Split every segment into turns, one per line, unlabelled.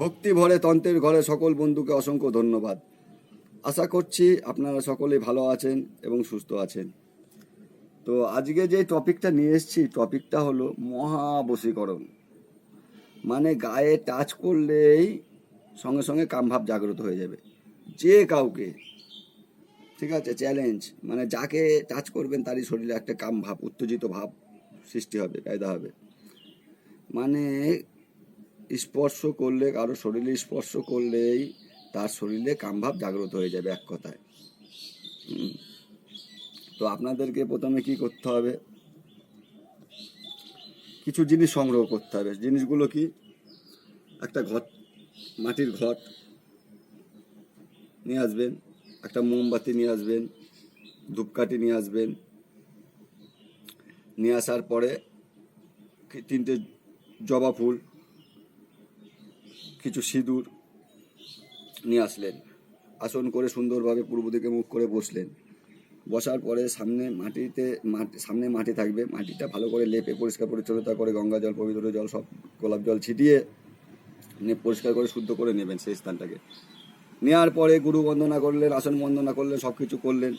ভক্তি ভরে তন্ত্রের ঘরে সকল বন্ধুকে অসংখ্য ধন্যবাদ। আশা করছি আপনারা সকলেই ভালো আছেন এবং সুস্থ আছেন। তো আজকে যে টপিকটা নিয়ে এসেছি, টপিকটা হলো মহাবশীকরণ মানে গায়ে টাচ করলেই সঙ্গে সঙ্গে কামভাব জাগ্রত হয়ে যাবে। যে কাউকে, ঠিক আছে চ্যালেঞ্জ মানে যাকে টাচ করবেন তারই শরীরে একটা কাম ভাব উত্তেজিত ভাব সৃষ্টি হবে, কায়দা হবে। মানে স্পর্শ করলে, কারও শরীরে স্পর্শ করলেই তার শরীরে কামভাব জাগ্রত হয়ে যাবে এক কথায়। তো আপনাদেরকে প্রথমে কি করতে হবে? কিছু জিনিস সংগ্রহ করতে হবে। জিনিসগুলো কি? একটা ঘট, মাটির ঘট নিয়ে আসবেন, একটা মোমবাতি নিয়ে আসবেন, ধূপকাঠি নিয়ে আসবেন। নিয়ে আসার পরে তিনটে জবা ফুল কিছু সিঁদুর নিয়ে আসলেন। আসন করে সুন্দরভাবে পূর্ব দিকে মুখ করে বসলেন। বসার পরে সামনে মাটিতে মাটি সামনে মাটি থাকবে। মাটিটা ভালো করে লেপে পরিষ্কার পরিচ্ছন্নতা করে গঙ্গা জল, পবিত্র জল, সব গোলাপ জল ছিটিয়ে পরিষ্কার করে শুদ্ধ করে নেবেন সেই স্থানটাকে। নেওয়ার পরে গুরু বন্দনা করলেন, আসন বন্দনা করলেন সব কিছু করলেন।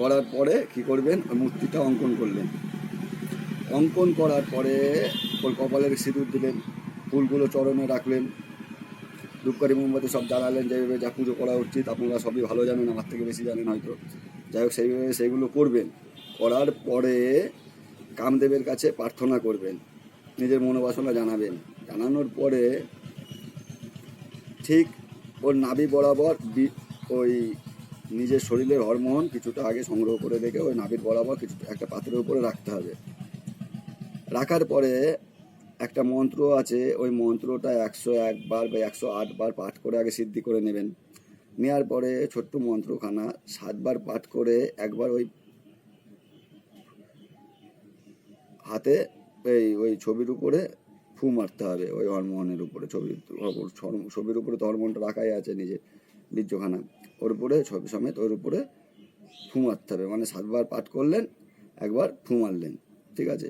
করার পরে কি করবেন? মূর্তিটা অঙ্কন করলেন। অঙ্কন করার পরে কপালের সিঁদুর দিলেন। ফুলগুলো চরণে রাখলেন। ধূপকারি মোমবাতি সব জ্বালালেন, যেভাবে যা পুজো করা উচিত, আপনারা সবই ভালো জানেন, আমার থেকে বেশি জানেন হয়তো। যাই হোক, সেইভাবে সেইগুলো করবেন। করার পরে কামদেবের কাছে প্রার্থনা করবেন, নিজের মনোবাসনা জানাবেন। জানানোর পরে ঠিক ওর নাভি বরাবর ওই নিজের শরীরের হরমোন কিছুটা আগে সংগ্রহ করে রেখে ওই নাভির বরাবর কিছুটা একটা পাত্রের উপরে রাখতে হবে। রাখার পরে একটা মন্ত্র আছে, ওই মন্ত্রটা একশো একবার বা একশো আটবার পাঠ করে আগে সিদ্ধি করে নেবেন। নেওয়ার পরে ছোট্ট মন্ত্রখানা সাতবার পাঠ করে একবার ওই হাতে এই ওই ছবির উপরে ফু মারতে হবে, ওই হরমোহনের উপরে ছবির ছবির উপরে তো হরমোনটা রাখাই আছে নিজে, বীর্যখানা। ওর উপরে ছবি সমেত ওর উপরে ফু মারতে হবে মানে সাতবার পাঠ করলেন, একবার ফু মারলেন, ঠিক আছে?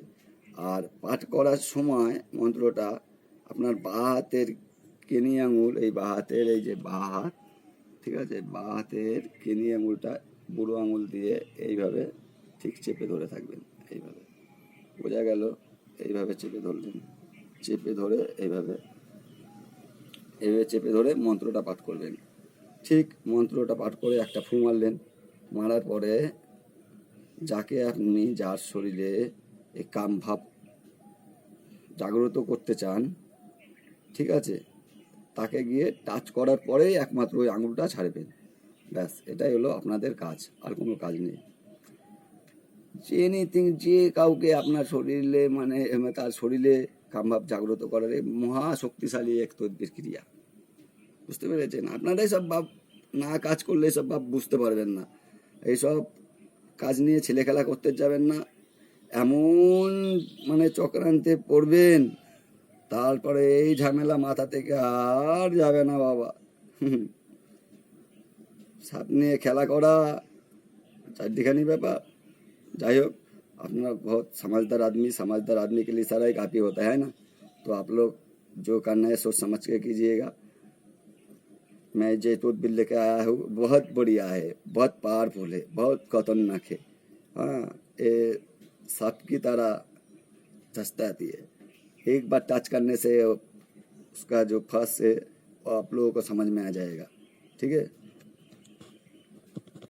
আর পাঠ করার সময় মন্ত্রটা আপনার বাঁ হাতের কেনি আঙুল, এই বাঁ হাতের এই যে বাঁ হাত ঠিক আছে? বাঁ হাতের কেনি আঙুলটা বুড়ো আঙুল দিয়ে এইভাবে ঠিক চেপে ধরে থাকবেন, এইভাবে। বোঝা গেল? এইভাবে চেপে ধরলেন। চেপে ধরে এইভাবে এইভাবে চেপে ধরে মন্ত্রটা পাঠ করবেন। ঠিক মন্ত্রটা পাঠ করে একটা ফু মারলেন। মারার পরে যাকে আপনি, যার শরীরে এই কাম ভাব জাগ্রত করতে চান, ঠিক আছে? তাকে গিয়ে টাচ করার পরেই একমাত্র ওই আঙুলটা ছাড়বেন। ব্যাস, এটাই হলো আপনাদের কাজ, আর কোনো কাজ নেই। যে এনিথিং যে কাউকে আপনার শরীরে মানে তার শরীরে কামভাব জাগ্রত করার এই মহা শক্তিশালী এক তদ্বির ক্রিয়া। বুঝতে পেরেছেন? আপনারা সব ভাব না কাজ করলে সব ভাব বুঝতে পারবেন না। এইসব কাজ নিয়ে ছেলে খেলা করতে যাবেন না। এমন মানে চক্রান্তে পড়বেন তারপরে এই ঝামেলা মাথা থেকে আর যাবে না বাবা হুম। সাপ নিয়ে খেলা করা চারটিখানি ব্যাপার যাই হোক अपना बहुत समझदार आदमी समझदार आदमी के लिए सारा ही काफ़ी होता है ना तो आप लोग जो करना है सोच समझ के कीजिएगा मैं जयतूत बिल लेके आया हूँ बहुत बढ़िया है बहुत पावरफुल है बहुत खतरनाक है हाँ ये सांप की तरह आती है। एक बार टच करने से उसका जो फ़र्स्ट है वो आप लोगों को समझ में आ जाएगा। ठीक है?